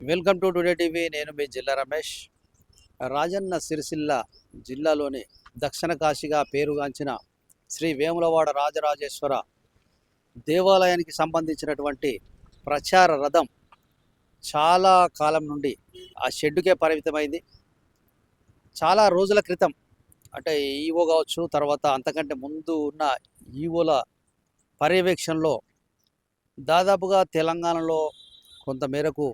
Welcome to today TV. నేను మీ జిల్లా రమేష్. రాజన్న సిరిసిల్ల జిల్లాలోని దక్షిణ కాశీగా పేరుగాంచిన శ్రీ వేములవాడ రాజరాజేశ్వర దేవాలయానికి సంబంధించినటువంటి ప్రచార రథం చాలా కాలం నుండి ఆ షెడ్డుకే పరిమితమైంది. చాలా రోజుల క్రితం అంటే ఈవో కావచ్చు తర్వాత అంతకంటే ముందు ఉన్న ఈవోల పర్యవేక్షణలో దాదాపుగా తెలంగాణలో కొంతమేరకు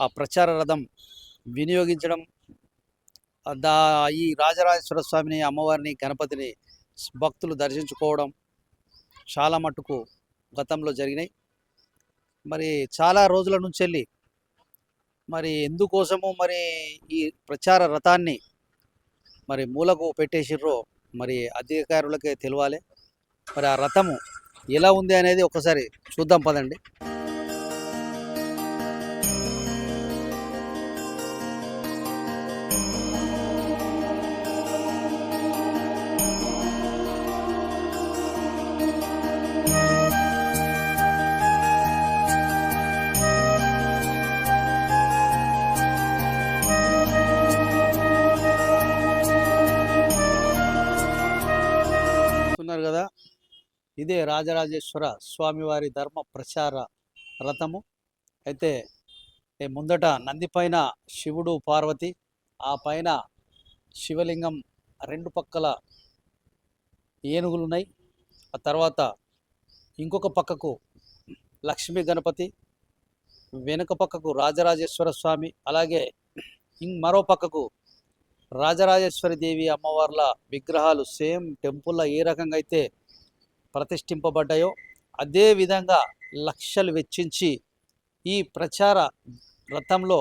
ఆ ప్రచార రథం వినియోగించడం దా ఈ రాజరాజేశ్వర స్వామిని అమ్మవారిని గణపతిని భక్తులు దర్శించుకోవడం చాలా మట్టుకు గతంలో జరిగినాయి. మరి చాలా రోజుల నుంచి వెళ్ళి మరి ఎందుకోసము మరి ఈ ప్రచార రథాన్ని మరి మూలకు పెట్టేసిర్రో మరి అధికారులకే తెలియాలి మరి ఆ రథము ఎలా ఉంది అనేది ఒకసారి చూద్దాం పదండి. ఇదే రాజరాజేశ్వర స్వామివారి ధర్మ ప్రచార రథము. అయితే ముందట నంది పైన శివుడు పార్వతి ఆ పైన శివలింగం రెండు పక్కల ఏనుగులు ఉన్నాయి ఆ తర్వాత ఇంకొక పక్కకు లక్ష్మీ గణపతి వెనుక పక్కకు రాజరాజేశ్వర స్వామి అలాగే ఇం మరో పక్కకు రాజరాజేశ్వరి దేవి అమ్మవార్ల విగ్రహాలు సేమ్ టెంపుల్లో ఏ రకంగా అయితే ప్రతిష్ఠింపబడ్డాయో అదే విధంగా లక్షలు వెచ్చించి ఈ ప్రచార రథంలో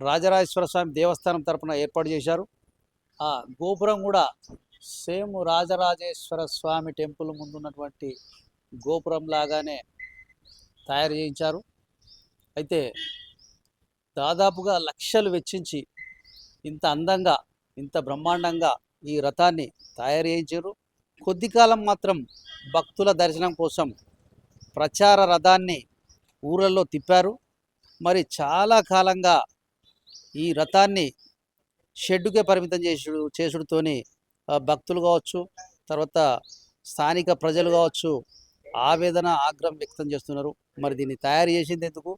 రాజరాజేశ్వర స్వామి దేవస్థానం తరపున ఏర్పాటు చేశారు. ఆ గోపురం కూడా సేమ్ రాజరాజేశ్వర స్వామి టెంపుల్ ముందున్నటువంటి గోపురం లాగానే తయారు చేయించారు. అయితే దాదాపుగా లక్షలు వెచ్చించి ఇంత అందంగా ఇంత బ్రహ్మాండంగా ఈ రథాన్ని తయారు చేయించారు. కొద్ది కాలం మాత్రం భక్తుల దర్శనం కోసం ప్రచార రథాన్ని ఊరల్లో తిప్పారు. మరి చాలా కాలంగా ఈ రథాన్ని షెడ్డుకే పరిమితం చేసుడు చేసుడుతోని భక్తులు కావచ్చు తర్వాత స్థానిక ప్రజలు కావచ్చు ఆవేదన ఆగ్రహం వ్యక్తం చేస్తున్నారు. మరి దీన్ని తయారు చేసింది ఎందుకు?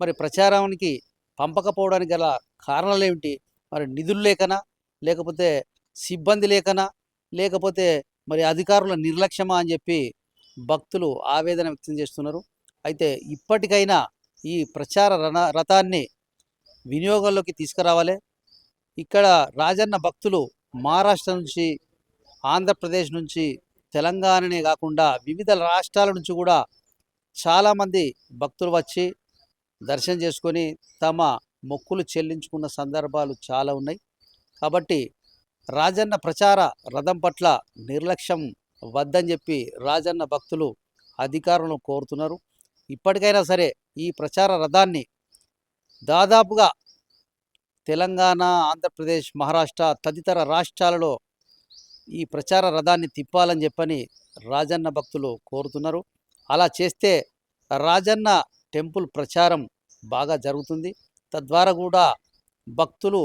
మరి ప్రచారానికి పంపకపోవడానికి గల కారణాలు ఏమిటి? మరి నిధులు లేకనా? లేకపోతే సిబ్బంది లేకనా? లేకపోతే మరి అధికారుల నిర్లక్ష్యమా అని చెప్పి భక్తులు ఆవేదన వ్యక్తం చేస్తున్నారు. అయితే ఇప్పటికైనా ఈ ప్రచార రణ రథాన్ని వినియోగంలోకి తీసుకురావాలి. ఇక్కడ రాజన్న భక్తులు మహారాష్ట్ర నుంచి ఆంధ్రప్రదేశ్ నుంచి తెలంగాణనే కాకుండా వివిధ రాష్ట్రాల నుంచి కూడా చాలామంది భక్తులు వచ్చి దర్శనం చేసుకొని తమ మొక్కులు చెల్లించుకున్న సందర్భాలు చాలా ఉన్నాయి. కాబట్టి రాజన్న ప్రచార రథం పట్ల నిర్లక్ష్యం వద్దని చెప్పి రాజన్న భక్తులు అధికారులను కోరుతున్నారు. ఇప్పటికైనా సరే ఈ ప్రచార రథాన్ని దాదాపుగా తెలంగాణ ఆంధ్రప్రదేశ్ మహారాష్ట్ర తదితర రాష్ట్రాలలో ఈ ప్రచార రథాన్ని తిప్పాలని చెప్పని రాజన్న భక్తులు కోరుతున్నారు. అలా చేస్తే రాజన్న టెంపుల్ ప్రచారం బాగా జరుగుతుంది. తద్వారా కూడా భక్తులు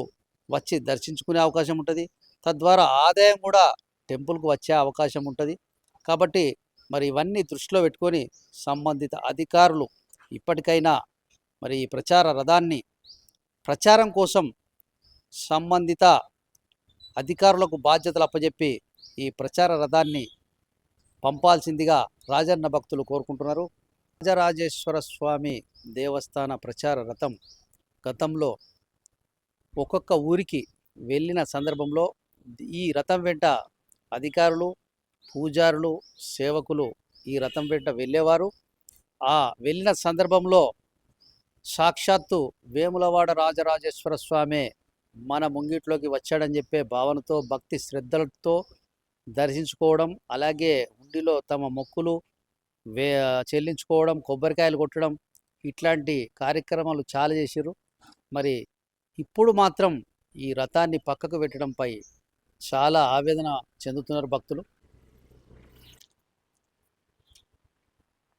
వచ్చి దర్శించుకునే అవకాశం ఉంటుంది. తద్వారా ఆదాయం కూడా టెంపుల్కు వచ్చే అవకాశం ఉంటుంది. కాబట్టి మరి ఇవన్నీ దృష్టిలో పెట్టుకొని సంబంధిత అధికారులు ఇప్పటికైనా మరి ఈ ప్రచార రథాన్ని ప్రచారం కోసం సంబంధిత అధికారులకు బాధ్యతలు అప్పజెప్పి ఈ ప్రచార రథాన్ని పంపాల్సిందిగా రాజన్న భక్తులు కోరుకుంటున్నారు. రాజరాజేశ్వర స్వామి దేవస్థాన ప్రచార రథం గతంలో ఒక్కొక్క ఊరికి వెళ్ళిన సందర్భంలో ఈ రథం వెంట అధికారులు పూజారులు సేవకులు ఈ రథం వెంట వెళ్ళేవారు. ఆ వెళ్ళిన సందర్భంలో సాక్షాత్తు వేములవాడ రాజరాజేశ్వర స్వామి మన ముంగిట్లోకి వచ్చాడని చెప్పే భావనతో భక్తి శ్రద్ధలతో దర్శించుకోవడం అలాగే ఉండిలో తమ మొక్కులు వే చెల్లించుకోవడం కొబ్బరికాయలు కొట్టడం ఇట్లాంటి కార్యక్రమాలు చాలా చేసిర్రు. మరి ఇప్పుడు మాత్రం ఈ రథాన్ని పక్కకు పెట్టడంపై చాలా ఆవేదన చెందుతున్నారు భక్తులు.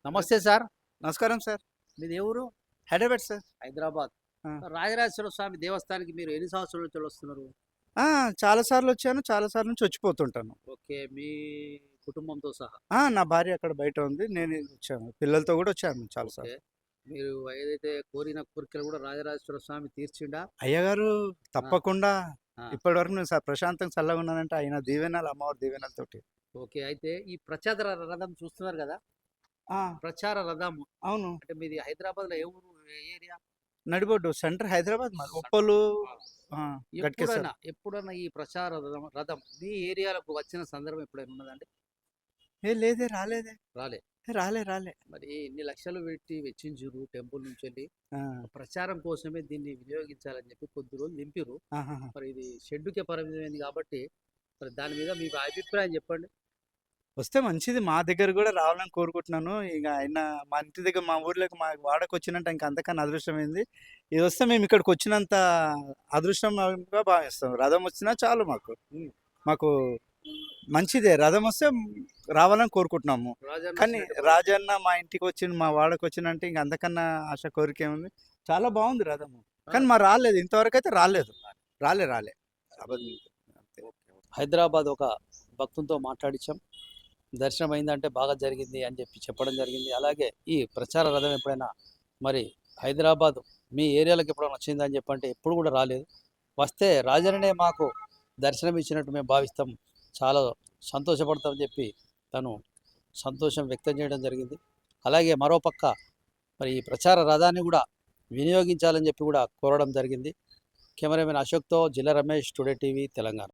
నమస్తే సార్. నమస్కారం సార్. మీది ఏ ఊరు? హైదరాబాద్ సార్. హైదరాబాద్. రాజరాజేశ్వర స్వామి దేవస్థానానికి మీరు ఎన్ని సంవత్సరాల నుంచి వస్తున్నారు? ఆ, చాలా సార్లు వచ్చాను చాలా సార్లు నుంచి వచ్చిపోతుంటాను. ఓకే మీ కుటుంబంతో సహా. ఆ, నా భార్య అక్కడ బయట ఉంది నేను వచ్చాను. పిల్లలతో కూడా వచ్చాను చాలా సార్లు. ఓకే. మీరు ఏదైతే కోరిన కోరికలు కూడా రాజరాజేశ్వర స్వామి తీర్చిండా? అయ్యగారు తప్పకుండా. ఇప్పటి వరకు నేను ప్రశాంతంగా చల్లగా ఉన్నానంటే ఆయన దీవెనలు అమ్మవారి దీవెనలతోటి. ఓకే అయితే ఈ ప్రచార రథం చూస్తున్నారు కదా? ఆ, ప్రచార రథం అవును. అంటే మీది హైదరాబాద్లో ఏ ఊరు ఏరియా? నడిబొడ్డు సెంటర్ హైదరాబాద్ మాది. ఉప్పలు ఎప్పుడైనా ఎప్పుడైనా ఈ ప్రచార రథం రథం మీ ఏరియాలకు వచ్చిన సందర్భం ఎప్పుడైనా ఉన్నదండి ఏ లేదే రాలేదే. రాలే. రాలే రాలే. మరి ఇన్ని లక్షలు పెట్టి వెచ్చించురు టెంపుల్ నుంచి వెళ్ళి ప్రచారం కోసమే దీన్ని వినియోగించాలని చెప్పి కొద్ది రోజులు నింపిరు. మరి ఇది షెడ్డుకే పరిమితమైంది కాబట్టి మరి దాని మీద మీకు అభిప్రాయం చెప్పండి. వస్తే మంచిది. మా దగ్గర కూడా రావాలని కోరుకుంటున్నాను. ఇక ఆయన మా ఇంటి దగ్గర మా ఊర్లోకి మా వాడకు వచ్చినట్టు ఇంకా అంతకన్నా అదృష్టమైంది ఇది వస్తే మేము ఇక్కడికి వచ్చినంత అదృష్టంగా భావిస్తాం. రథం వచ్చినా చాలు మాకు. మాకు మంచిదే. రథం వస్తే రావాలని కోరుకుంటున్నాము. కానీ రాజన్న మా ఇంటికి వచ్చి మా వాడకు వచ్చినంటే ఇంక అంతకన్నా ఆశ కోరిక ఏముంది? చాలా బాగుంది రథము కానీ మా రాలేదు. ఇంతవరకు అయితే రాలేదు. రాలే రాలే. హైదరాబాద్ ఒక భక్తులతో మాట్లాడించాం దర్శనం అయిందంటే బాగా జరిగింది అని చెప్పి చెప్పడం జరిగింది. అలాగే ఈ ప్రచార రథం ఎప్పుడైనా మరి హైదరాబాద్ మీ ఏరియాలకు ఎప్పుడైనా వచ్చిందని చెప్పంటే ఎప్పుడు కూడా రాలేదు. వస్తే రాజననే మాకు దర్శనం ఇచ్చినట్టు మేము భావిస్తాం. చాలా సంతోషపడతామని చెప్పి తను సంతోషం వ్యక్తం చేయడం జరిగింది. అలాగే మరోపక్క మరి ఈ ప్రచార రథాన్ని కూడా వినియోగించాలని చెప్పి కూడా కోరడం జరిగింది. కెమెరామెన్ అశోక్తో జిల్లా రమేష్ టుడే టీవీ తెలంగాణ.